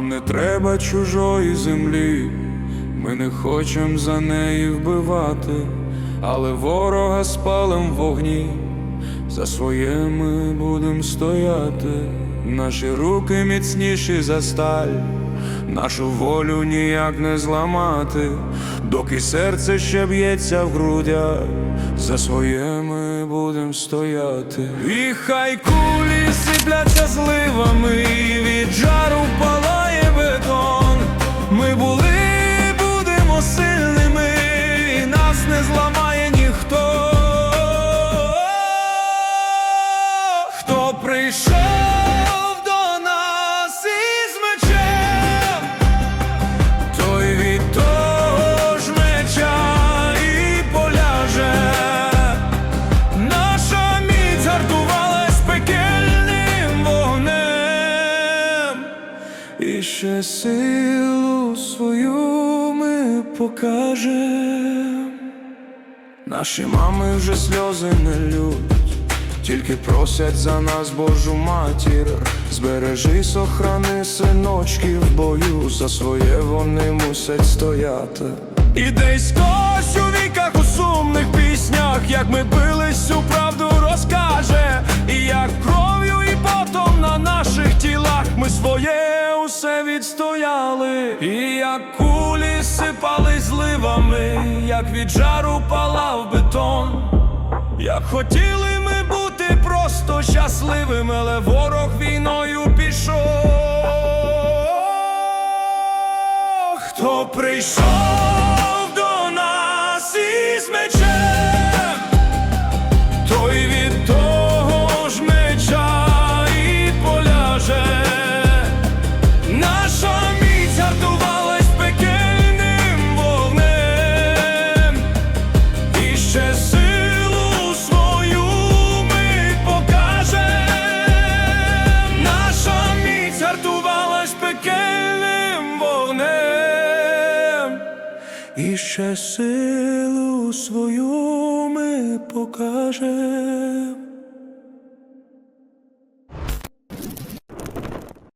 не треба чужої землі, ми не хочем за неї вбивати, але ворога спалим в вогні, за своє ми будем стояти, наші руки міцніші за сталь, нашу волю ніяк не зламати, доки серце ще б'ється в грудях, за своє ми будем стояти. І хай кулі сипляться зливами, сильними, і нас не зламає ніхто. Хто прийшов до нас із мечем, той від меча і поляже. Наша міць гартувалась пекельним вогнем, і ще ми покажем. Наші мами вже сльози не лють, тільки просять за нас Божу матір. Збережи, сохрани синочки в бою, за своє вони мусять стояти. І десь хтось у віках у сумних піснях, як ми бились, цю правду розкаже, і як кров'ю і потом на наших тілах ми своє усе відстояли, і як кулі сипали зливами, як від жару палав бетон. Як хотіли ми бути просто щасливими, але ворог війною пішов. Хто прийшов до нас із мечем, ще силу свою ми покажем.